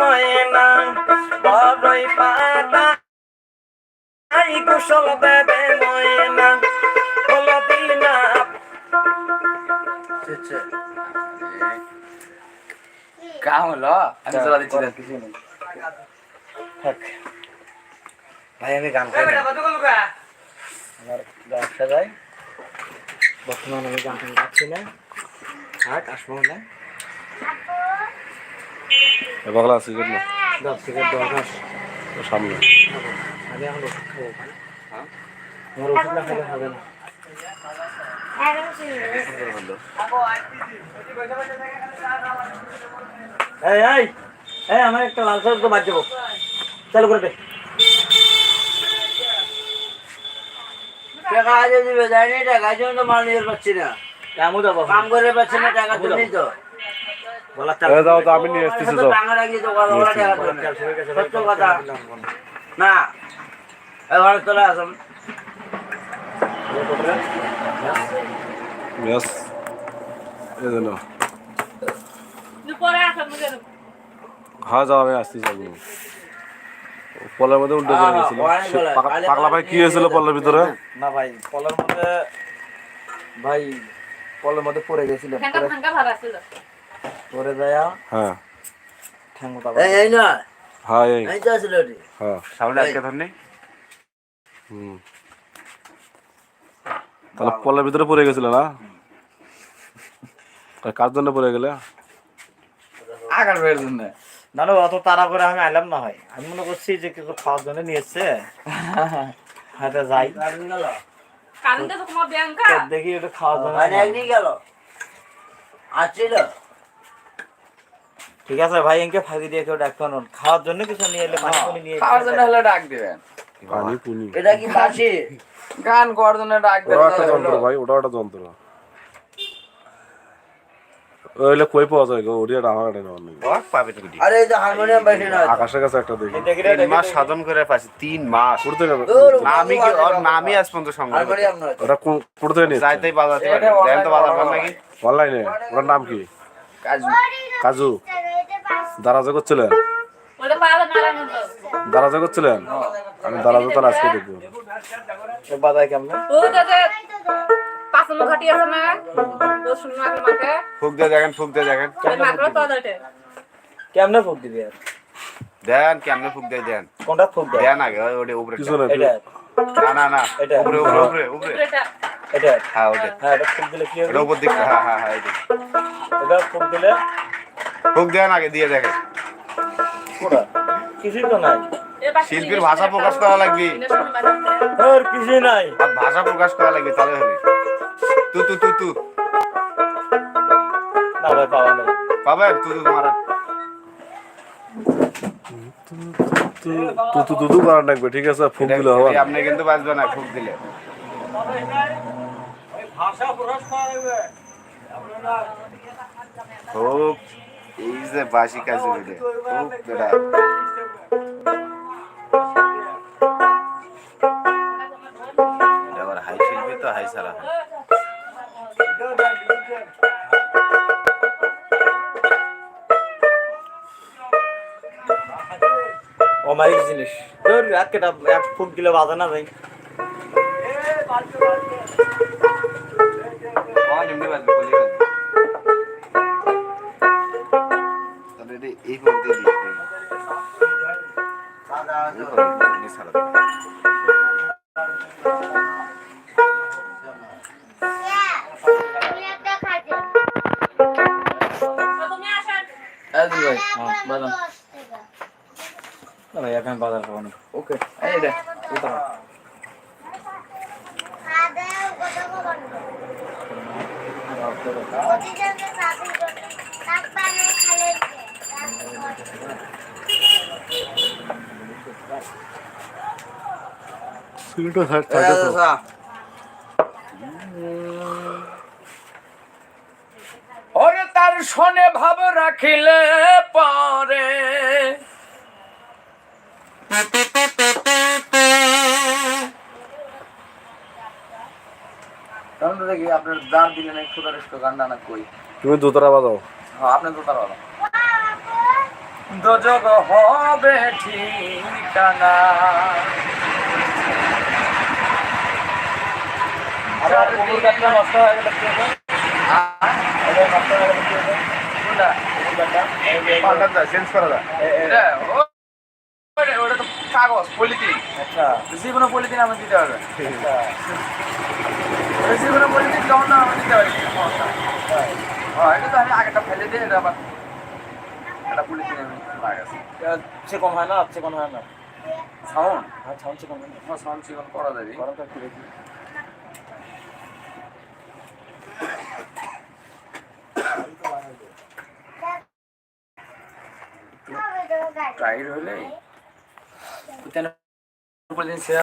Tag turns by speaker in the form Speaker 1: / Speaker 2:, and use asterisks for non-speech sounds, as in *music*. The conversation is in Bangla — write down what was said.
Speaker 1: ময়না বড়ই পাতাই কুশল দেবে ময়না। হলো দিনা
Speaker 2: কাম হলো? আমি চলা দিচ্ছি না।
Speaker 1: থাক। ভাই আমি গান না। আমার ব্যবসা যাই বর্তমান আমি গান গাচ্ছি না। থাক আসব না। দশ থেকে দশ মাস
Speaker 3: ও সামনে।
Speaker 1: আমি এখন ওষুধ খাব ভাই। আমার ওষুধ না খেলে হবে না এই এই এই আমার একটা লাল শাক তো বাদ যাব চালু করে দে।
Speaker 4: টাকা আজও দিবে যায়নি টাকা তো মাল নিয়ে পাচ্ছি না।
Speaker 1: যাব
Speaker 4: কাম করে পাচ্ছি না টাকা তো নেই তো।
Speaker 1: বলা
Speaker 3: যাও তো আমি নিয়ে আসতেছি যাও।
Speaker 4: টাকা রাখি তো ওরা ওরা টাকা দেবে না। সত্য কথা। না। এবার চলে আসুন।
Speaker 3: ইয়াস এই জন্য হ্যাঁ যাও আমি আসতেছি আমি পলের মধ্যে উল্টে চলে গেছিল
Speaker 4: বলে।
Speaker 3: পাগলা- পাগলা ভাই কি হয়েছিল পলের ভিতরে?
Speaker 1: না ভাই পলের মধ্যে ভাই পলের মধ্যে পড়ে গেছিল। পড়ে- পড়ে
Speaker 3: হ্যাঁ।
Speaker 4: এই এই না।
Speaker 3: হ্যাঁ এই।
Speaker 4: এই তো আসলে ওটি।
Speaker 3: হ্যাঁ।
Speaker 2: সামনে আজকে ধরনি
Speaker 3: হুম। তাহলে পলের ভিতরে পড়ে গেছিল না? কার জন্য পড়ে গেলে?
Speaker 2: আগার বের জন্য।
Speaker 1: অত তাড়া করে আমি আইলাম না হয়। আমি মনে করছি যে কিছু খাওয়ার জন্য নিয়ে এসছে হাতে যাই দেখি একটু খাওয়ার জন্য
Speaker 4: গেল। আসছিল?
Speaker 1: ঠিক আছে ভাই এনকে ফাঁকি দিয়ে কেউ ডাক্তার নন খাওয়ার জন্য কিছু নিয়ে এলে পানি পানি নিয়ে
Speaker 2: খাওয়ার জন্য হলে ডাক দিবেন।
Speaker 3: পানি পুনি।
Speaker 4: এটা কি বাসি
Speaker 2: গান করার জন্য ডাক
Speaker 3: ওটা একটা যন্ত্র ভাই ওটা একটা যন্ত্র। ওইলে কই পাওয়া যায় গো ওরিয়া আমার এটা নেওয়ার নেই।
Speaker 4: আরে এই তো হারমোনিয়াম বাইটে না
Speaker 3: আকাশের কাছে একটা দেখি।
Speaker 5: তিন মাস। সাধন করে পাচ্ছি তিন মাস।
Speaker 3: করতে গেলে
Speaker 4: দূর,
Speaker 5: নামি কি ওর নামই আজ পর্যন্ত সংগ্রহ করতে
Speaker 3: ওটা করতে নিয়ে
Speaker 5: যাইতেই বাজাতে পারে। দেন তো বাজার নাকি?
Speaker 3: অনলাইনে ওটার নাম কি?
Speaker 2: কাজু।
Speaker 3: কাজু। দারাজা করছিলেন দারাজা করছিলেন আমি দারাজা তাহলে আজকে দেখব।
Speaker 1: এ বাদাই কেমন?
Speaker 5: ফুক দিয়ে দেখেন ফুক দিয়ে দেখেন।
Speaker 6: ওই মাখলে তো ওটা
Speaker 1: কেমনে ফুক দিবি আর?
Speaker 5: দেন কেমনে ফুক দিয়ে দেন।
Speaker 1: কোনটা ফুক দেয়?
Speaker 5: দেন আগে ওটা উপরে।
Speaker 3: না
Speaker 5: না না না। উপরে উপরে উপরে উপরে।
Speaker 6: এটা
Speaker 1: এটা
Speaker 5: হ্যাঁ ওটা
Speaker 1: হ্যাঁ এটা ফুক দিলে কি হবে
Speaker 5: এটা উপর দিকে হ্যাঁ হ্যাঁ হ্যাঁ এই যে।
Speaker 1: এটা ফুক দিলে
Speaker 5: ফুক দেন আগে দিয়ে দেখেন
Speaker 1: কিছুই তো নাই
Speaker 5: শিল্পীর ভাষা প্রকাশ করা লাগবে
Speaker 1: আর কিছুই নাই
Speaker 5: ভাষা প্রকাশ করা লাগবে তাহলে হবে তু তু তু তু
Speaker 1: না ভাই পাওয়া নাই
Speaker 5: পাবেন তু তু মারা
Speaker 3: তু তু দুদু করার লাগবে ঠিক আছে ফুক দিলে হবে।
Speaker 5: আপনি কিন্তু বাঁচবে না ফুক দিলে খুব এই যে বাসি কাজ হইলে খুব বেড়া আবার হাই শিল্পী তো হাই সারা
Speaker 1: অমায়িক জিনিস। তোর এক কেটা এক ফুক দিলে বাজে না ভাই।
Speaker 5: কখন এমনি বাজবে বলি বাজবে তাহলে এটা এই ফুক দিয়ে দিই সারা
Speaker 2: হ্যাঁ বাদাম
Speaker 1: এখন বাজার খাব না
Speaker 2: ওকে এই দে
Speaker 3: থাকে তো।
Speaker 2: ওরে তার শোনে ভাব রাখিলে পরে
Speaker 4: সাউন্ড
Speaker 2: দেখি আপনার দাম দিলেন একশো দেড়শো গান্ডা না কই।
Speaker 3: তুমি দোতারা বাজাও
Speaker 2: হ্যাঁ আপনি তো তার ভালো হবে ঠিকানা
Speaker 1: নষ্ট হয়ে গেলে কি হবে এটা নষ্ট হয়ে গেলে কি হবে?
Speaker 2: কোনটা?
Speaker 5: চেঞ্জ করা যায়
Speaker 2: এটা, ওটা- তো কাগজ পলিথিন।
Speaker 1: আচ্ছা
Speaker 2: যে কোনো পলিথিন আমি দিতে পারবেন
Speaker 1: আচ্ছা *laughs*
Speaker 2: না আমি দিতে পারি সমস্যা হ্যাঁ এটা তো আমি আগেটা ফেলে দিয়ে এটা আবার আমি
Speaker 1: হয় না চিকন হয় না?
Speaker 2: সাউন্ড?
Speaker 1: হ্যাঁ হয় না।
Speaker 2: সাউন্ড চিকন করা যাবে।
Speaker 1: গরমটা একটু দেখি
Speaker 2: টাইট হলে